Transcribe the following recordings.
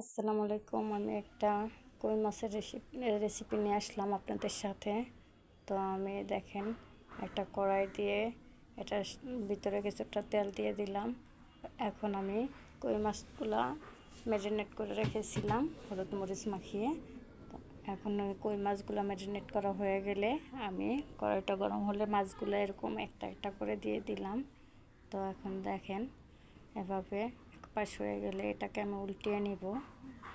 আসসালামু আলাইকুম। আমি একটা কই মাছের রেসিপি রেসিপি নিয়ে আসলাম আপনাদের সাথে। তো আমি দেখেন, একটা কড়াই দিয়ে এটার ভিতরে কিছুটা তেল দিয়ে দিলাম। এখন আমি কই মাছগুলা ম্যারিনেট করে রেখেছিলাম, হলুদ মরিচ মাখিয়ে। এখন কই মাছগুলো ম্যারিনেট করা হয়ে গেলে আমি কড়াইটা গরম হলে মাছগুলো এরকম একটা একটা করে দিয়ে দিলাম। তো এখন দেখেন, এভাবে পাশ হয়ে গেলে এটাকে আমি উল্টিয়ে নিব।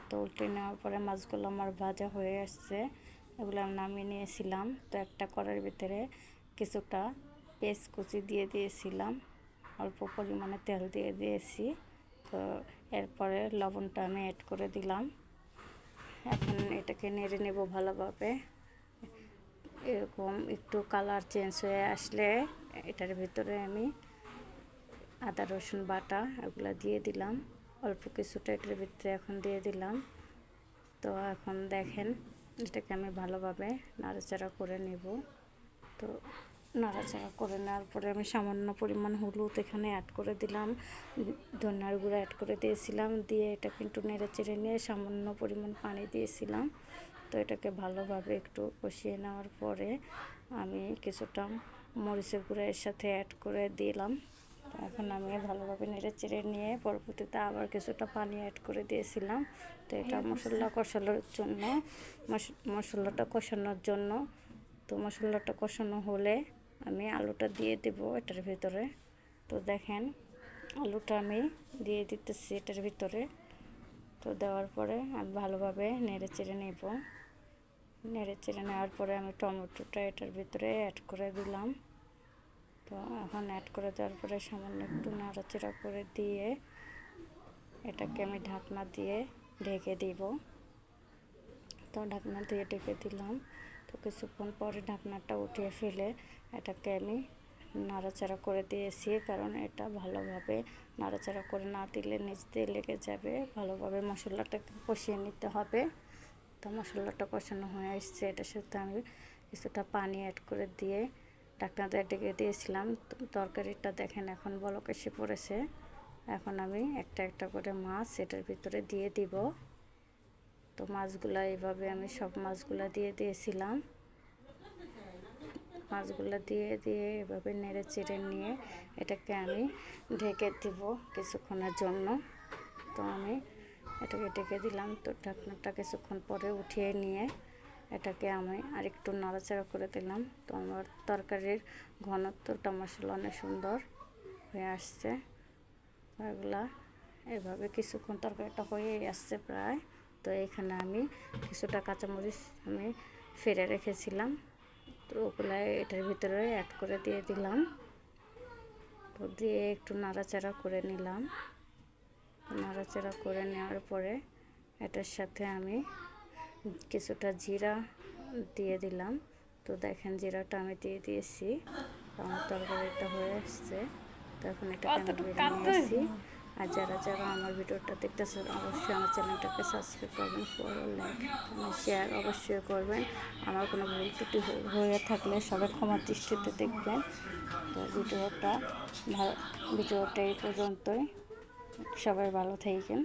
তো উল্টে নেওয়ার পরে মাছগুলো আমার ভাজা হয়ে আসছে, এগুলো আমি নামিয়ে নিয়েছিলাম। তো একটা করার ভিতরে কিছুটা পেস্ট কুচি দিয়ে দিয়েছিলাম, অল্প পরিমাণে তেল দিয়ে দিয়েছি। তো এরপরে লবণটা আমি অ্যাড করে দিলাম। এখন এটাকে নেড়ে নেব ভালোভাবে। এরকম একটু কালার চেঞ্জ হয়ে আসলে এটার ভিতরে আমি আদা, রসুন বাটা এগুলো দিয়ে দিলাম। অল্প কিছুটা এটার ভিতরে এখন দিয়ে দিলাম। তো এখন দেখেন এটাকে আমি ভালোভাবে নাড়াচাড়া করে নেব। তো নাড়াচাড়া করে নেওয়ার পরে আমি সামান্য পরিমাণ হলুদ এখানে অ্যাড করে দিলাম। ধনিয়ার গুঁড়ো অ্যাড করে দিয়েছিলাম। দিয়ে এটা কিন্তু নেড়ে চেড়ে নিয়ে সামান্য পরিমাণ পানি দিয়েছিলাম। তো এটাকে ভালোভাবে একটু কষিয়ে নেওয়ার পরে আমি কিছুটা মরিচের গুঁড়ো এর সাথে অ্যাড করে দিলাম। এখন আমি ভালোভাবে নেড়ে চেড়ে নিয়ে পরবর্তীতে আবার কিছুটা পানি অ্যাড করে দিয়েছিলাম। তো এটা মশলা কষানোর জন্য মশলাটা কষানোর জন্য। তো মশলাটা কষানো হলে আমি আলুটা দিয়ে দেব এটার ভিতরে। তো দেখেন আলুটা আমি দিয়ে দিতেছি এটার ভিতরে। তো দেওয়ার পরে আমি ভালোভাবে নেড়ে চেড়ে নেব। নেড়ে চেড়ে নেওয়ার পরে আমি টমেটোটা এটার ভিতরে অ্যাড করে দিলাম। তো এখন অ্যাড করে দেওয়ার পরে সামান্য একটু নাড়াচাড়া করে দিয়ে এটাকে আমি ঢাকনা দিয়ে ঢেকে দিব। তো ঢাকনা দিয়ে ঢেকে দিলাম। তো কিছুক্ষণ পরে ঢাকনাটা উঠিয়ে ফেলে এটাকে আমি নাড়াচাড়া করে দিয়েছি, কারণ এটা ভালোভাবে নাড়াচাড়া করে না দিলে নিচ দিয়ে লেগে যাবে। ভালোভাবে মশলাটাকে কষিয়ে নিতে হবে। তো মশলাটা কষানো হয়ে আসছে এটার সাথে আমি কিছুটা পানি অ্যাড করে দিয়ে ঢাকনাতে ডেকে দিয়েছিলাম। তরকারিটা দেখেন এখন বলক এসে পড়েছে। এখন আমি একটা একটা করে মাছ এটার ভিতরে দিয়ে দিব। তো মাছগুলো এইভাবে আমি সব মাছগুলো দিয়ে দিয়েছিলাম। মাছগুলো দিয়ে দিয়ে এভাবে নেড়ে চেড়ে নিয়ে এটাকে আমি ঢেকে দিব কিছুক্ষণের জন্য। তো আমি এটাকে ঢেকে দিলাম। তো ঢাকনাটা কিছুক্ষণ পরে উঠিয়ে নিয়ে এটাকে আমি আরেকটু নাড়াচাড়া করে দিলাম। তো আমার তরকারির ঘনত্বটা মশলা অনেক সুন্দর হয়ে আসছে। এগুলা এভাবে কিছুক্ষণ তরকারিটা হয়ে আসছে প্রায়। তো এখানে আমি কিছুটা কাঁচামরিচ আমি ফেরে রেখেছিলাম। তো ওগুলো এটার ভিতরে অ্যাড করে দিয়ে দিলাম। তো দিয়ে একটু নাড়াচাড়া করে নিলাম। নাড়াচাড়া করে নেওয়ার পরে এটার সাথে আমি কিছুটা জিরা দিয়ে দিলাম। তো দেখেন জিরাটা আমি দিয়ে দিয়েছি। আমার তরকারিটা হয়ে আসছে। তো এখন এটাকে আমি নিয়েছি আর যারা যারা আমার ভিডিওটা দেখতেছে অবশ্যই আমার চ্যানেলটাকে সাবস্ক্রাইব করবেন ফলো লাইক শেয়ার অবশ্যই করবেন। আমার কোনো ভুল ত্রুটি হয়ে থাকলে সবাই ক্ষমার দৃষ্টিতে দেখবেন। তো ভিডিওটা ভালো ভিডিওটা এই পর্যন্তই। সবাই ভালো থাকেন